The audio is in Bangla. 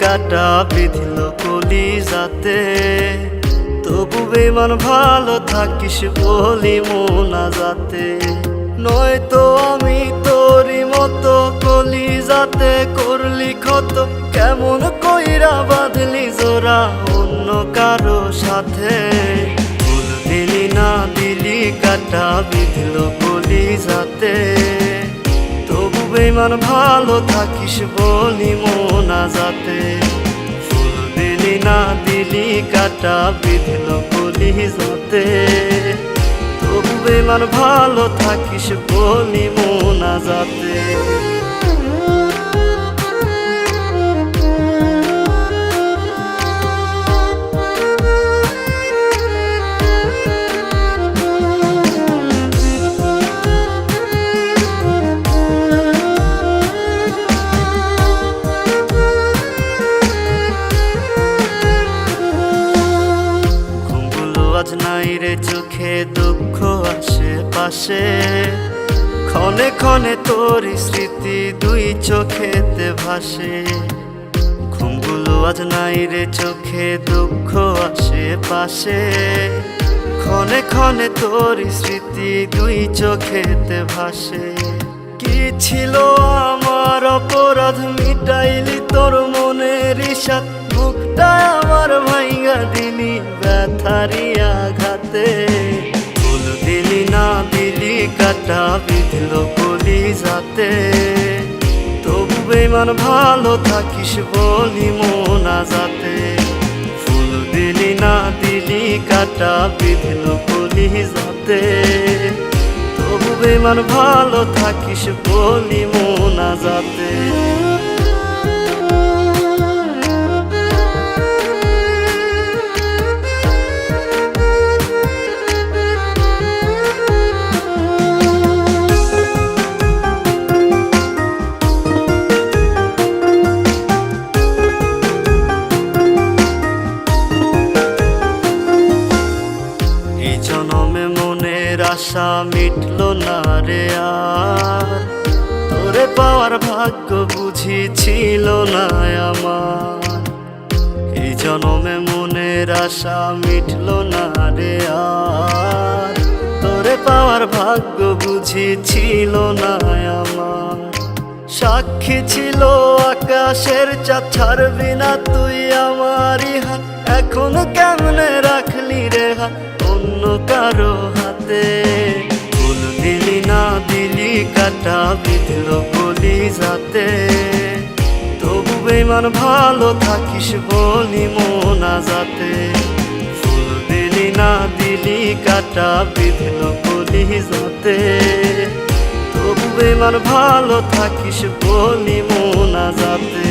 কাটা বিধিল কলি যাতে তবু বেমান ভালো থাকিস বলি মোনা যাতে নয়তো আমি তোরই মতো কলি যাতে করলি ক্ষত। কেমন কইরা বাঁধলি জোড়া অন্য কারও সাথে। ফুল দিলি না দিলি কাটা বিধল কলি যাতে তবু বেমান ভালো থাকিস বলি মোনা যাতে ফুল দিলি না দিলি, কাটা বিধিল বলি যাতে তবু বেমান ভালো থাকিস বলি মোনা যাতে রে চোখে দুঃখ আসে পাশে। ক্ষণে ক্ষণে তোর স্মৃতি দুই চোখেতে ভাসে। ঘুমগুলো আজ নাই রে, চোখে দুঃখ আসে পাশে। ক্ষণে ক্ষণে তোর স্মৃতি দুই চোখেতে ভাসে। কি ছিল আমার অপরাধ মিটাইলি তোর মনের ইসাদ বুকটা আমার ভাইঙ্গা দিলি, ব্যথারি ফুল দিলি না দিলি কাটা, বিধল কলি যাতে। তবু বেমান ভালো থাকিস বলি মোনা যাতে ফুল দিলি না দিলি কাটা, বিধল কলি যাতে। তবু বেমান ভালো থাকিস বলি মোনা যাতে আশা মিটলো না রে আর। তোরে পাওয়ার ভাগ্য বুঝি ছিল না আমার। এই জনমে মনের আশা মিটলো না রে আর। তোরে পাওয়ার ভাগ্য বুঝি ছিল না আমার। সাক্ষী ছিল আকাশের চাঁদ, ছাড়বি না তুই আমারই হাত। এখন কেমনে রাখলি রে হাত? অন্য কারও হাতে? ফুল দিলি না দিলি কাটা, বিধল বলি যাতে। তবু বেমান ভালো থাকিস বলি মোনা যাতে ফুল দিলি না দিলি কাটা, বিধল বলি যাতে। তবু বেমান ভালো থাকিস বলি মোনা যাতে